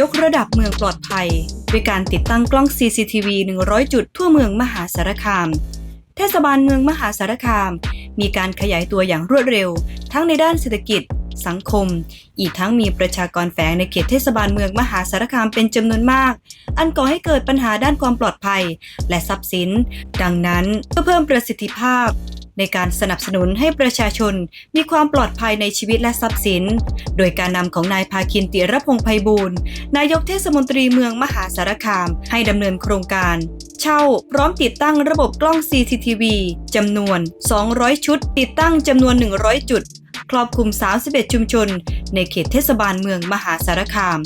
ยกระดับเมืองปลอดภัย ด้วยการติดตั้งกล้อง CCTV 100 จุดทั่วเมืองมหาสารคาม เทศบาลเมืองมหาสารคาม มีการขยายตัวอย่างรวดเร็ว ทั้งในด้านเศรษฐกิจ สังคม อีกทั้งมีประชากรแฝงในเขตเทศบาลเมืองมหาสารคามเป็นจำนวนมาก อันก่อให้เกิดปัญหาด้านความปลอดภัย และทรัพย์สิน ดังนั้นเพื่อเพิ่มประสิทธิภาพ ในการสนับสนุนให้ประชาชนมีความปลอดภัยในชีวิตและทรัพย์สิน โดยการนำของนายภาคินติรพงษ์ไพบูลย์นายกเทศมนตรีเมืองมหาสารคาม ให้ดำเนินโครงการ เช่า พร้อมติดตั้งระบบกล้อง CCTV จำนวน 200 ชุด ติดตั้งจำนวน 100 จุด ครอบคลุม 31 ชุมชน ในเขตเทศบาลเมืองมหาสารคาม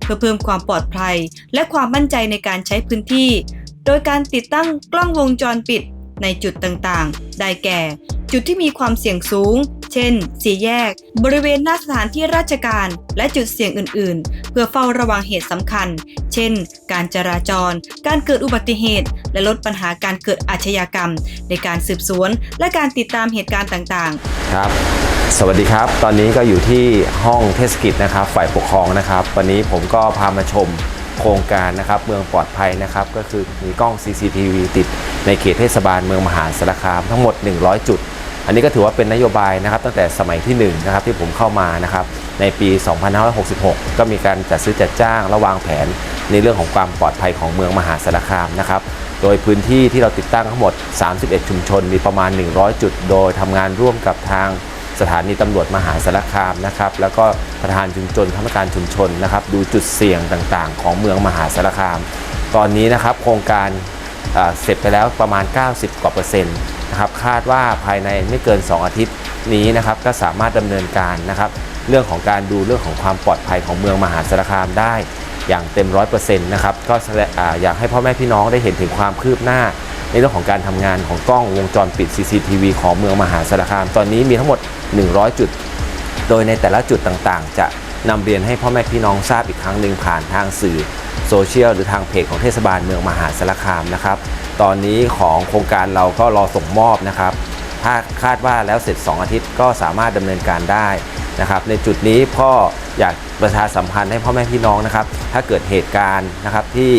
เพื่อเพิ่มความปลอดภัย และความมั่นใจในการใช้พื้นที่ โดยการติดตั้งกล้องวงจรปิด ในจุดต่างๆ ได้แก่ จุดที่มีความเสี่ยงสูง เช่น สี่แยก บริเวณหน้าสถานที่ราชการ และจุดเสี่ยงอื่นๆ เพื่อเฝ้าระวังเหตุสำคัญ เช่น การจราจร การเกิดอุบัติเหตุ และลดปัญหาการเกิดอาชญากรรม ในการสืบสวน และการติดตามเหตุการณ์ต่างๆ ครับสวัสดีครับ ตอนนี้ก็อยู่ที่ห้องเทศกิจนะครับ ฝ่ายปกครองนะครับ วันนี้ผมก็พามาชม โครงการนะครับเมืองปลอดภัยนะครับก็คือมีกล้อง CCTV ติดในเขตเทศบาลเมืองมหาสารคามทั้งหมด 100 จุด อันนี้ก็ถือว่าเป็นนโยบายนะครับตั้งแต่สมัยที่1นะครับที่ผมเข้ามานะครับในปี 2566 ก็มีการจัดซื้อจัดจ้างและวางแผนในเรื่องของความปลอดภัยของเมืองมหาสารคามนะครับโดยพื้นที่ที่เราติดตั้งทั้งหมด 31 ชุมชน มีประมาณ 100 จุด โดยทำงานร่วมกับทาง สถานีตำรวจมหาสารคามนะครับ แล้วก็ประธานชุมชนคณะกรรมการชุมชนนะครับ ดูจุดเสี่ยงต่างๆ ของเมืองมหาสารคาม ตอนนี้นะครับโครงการอ่าเสร็จไปแล้วประมาณ 90 กว่าเปอร์เซ็นต์นะครับคาดว่าภายในไม่เกิน 2 อาทิตย์นี้นะครับก็สามารถดำเนินการนะครับเรื่องของการดูเรื่องของความปลอดภัยของเมืองมหาสารคามได้ อย่างเต็มร้อยเปอร์เซ็นต์นะครับก็แสดงอ่าอยากให้พ่อแม่พี่น้องได้เห็นถึงความคืบหน้า ในเรื่องของการทำงานของกล้องวงจรปิด CCTV ของเมืองมหาสารคาม ตอนนี้มีทั้งหมด 100 จุด โดยในแต่ละจุดต่างๆ จะนำเรียนให้พ่อแม่พี่น้องทราบอีกครั้งหนึ่งผ่านทางสื่อโซเชียลหรือทางเพจของเทศบาลเมืองมหาสารคามนะครับ ตอนนี้ของโครงการเราก็รอส่งมอบนะครับ ถ้าคาดว่าแล้วเสร็จ 2 อาทิตย์ก็สามารถดำเนินการได้นะครับ ในจุดนี้พ่ออยากประชาสัมพันธ์ให้พ่อแม่พี่น้องนะครับ ถ้าเกิดเหตุการณ์นะครับที่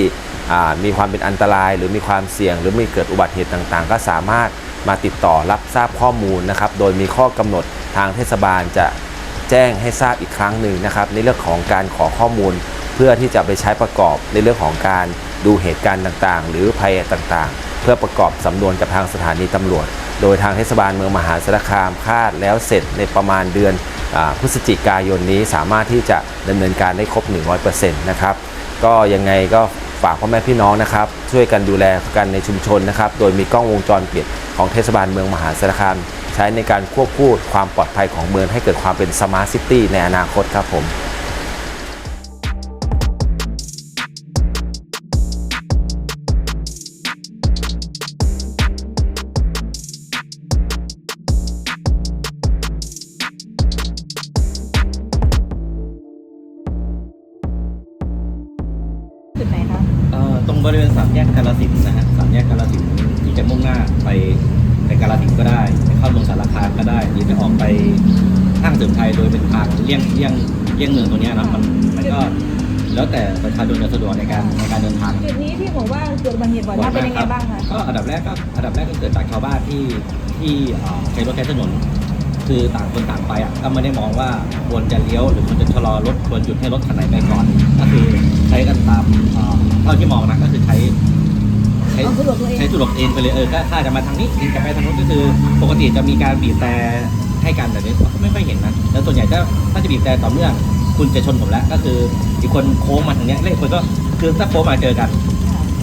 มีความเป็นอันตราย หรือมีความเสี่ยง หรือมีเกิดอุบัติเหตุต่างๆ ก็สามารถ มาติดต่อรับทราบข้อมูลนะครับ โดยมีข้อกำหนดทางเทศบาลจะแจ้งให้ทราบอีกครั้งหนึ่งนะครับ ในเรื่องของการขอข้อมูล เพื่อที่จะไปใช้ประกอบในเรื่องของการดูเหตุการณ์ต่างๆ หรือภัยต่างๆ เพื่อประกอบสำนวนกับทางสถานีตำรวจ โดยทางเทศบาลเมืองมหาสารคามคาดแล้วเสร็จในประมาณเดือนอพฤศจิกายนนี้สามารถที่จะดำเนินการได้ครบ 100%นะครับก็ยังไงก็ฝากพ่อแม่พี่น้องนะครับ ช่วยกันดูแลกันในชุมชนนะครับ โดยมีกล้องวงจรปิด ของเทศบาลเมืองมหาสารคาม ใช้ในการควบคู่ความปลอดภัยของเมืองให้เกิดความเป็นสมาร์ทซิตี้ในอนาคตครับผม บริเวณสามแยกกาลสินธุ์นะฮะสามแยกกาลสินธุ์ที่จะมุ่งหน้าไปไปกาลสินธุ์ก็ได้ไปเข้าลงสารคามก็ได้หรือจะออกไปห้างเสริมไทยโดยเป็นทางเลี่ยงเลี่ยงเลี่ยงเมืองตัวเนี้ยนะมันมันก็แล้วแต่ประชาชนจะสะดวกในการในการเดินทาง จุดนี้ที่บอกว่าเกิดอุบัติเหตุบ่อยมากเป็นยังไงบ้างคะ ก็อันดับแรกก็อันดับแรกก็เกิดจากชาวบ้านที่ที่เอ่อใช้รถใช้ถนน คือต่างคนต่างไปอะก็ไม่ได้มองว่าควรจะเลี้ยวหรือควรจะชะลอรถควรหยุดให้รถคันไหนไปก่อน ก็คือใช้กันตามเอ่อเท่าที่มองนะก็คือใช้ใช้เอาสะดวกตัวเองใช้สะดวกเองไปเลยเออก็ถ้าจะมาทางนี้เองจะไปทางนู้นก็คือ ปกติจะมีการบีบแต่ให้กันแต่นี้ก็ไม่ค่อยเห็นนะแล้วส่วนใหญ่ถ้าถ้าจะบีบแต่ต่อเมื่อคุณจะชนผมแล้วก็คืออีกคนโค้งมาทางเนี้ยแล้วอีกคนก็คือถ้าโค้งมาเจอกัน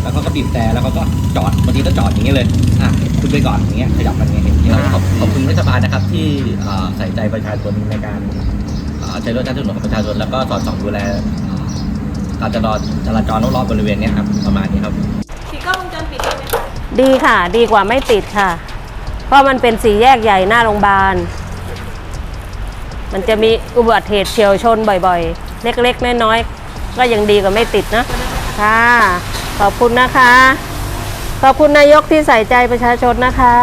แล้วก็ก็บีบแต่แล้วก็ก็จอดบางทีก็จอดอย่างเงี้ยเลยอะคุณไปก่อนอย่างเงี้ยขยับมันอย่างเงี้ยเห็นแล้วขอบขอบคุณรัฐบาลนะครับที่เอ่อใส่ใจประชาชนในการเอ่อใช้รถใช้ถนนของประชาชนแล้วก็สอดส่องดูแลเอ่อการจราจรจราจรรอบๆบริเวณเนี้ยครับประมาณนี้ครับ ติดกล้องวงจรปิดได้ไหมคะดีค่ะ ดีกว่าไม่ติดค่ะ เพราะมันเป็นสี่แยกใหญ่หน้าโรงพยาบาล มันจะมีอุบัติเหตุเฉียวชนบ่อยๆ เล็กๆ น้อยๆ ก็ยังดีกว่าไม่ติดนะ ค่ะ ขอบคุณนะคะ ขอบคุณนายกที่ใส่ใจประชาชนนะคะ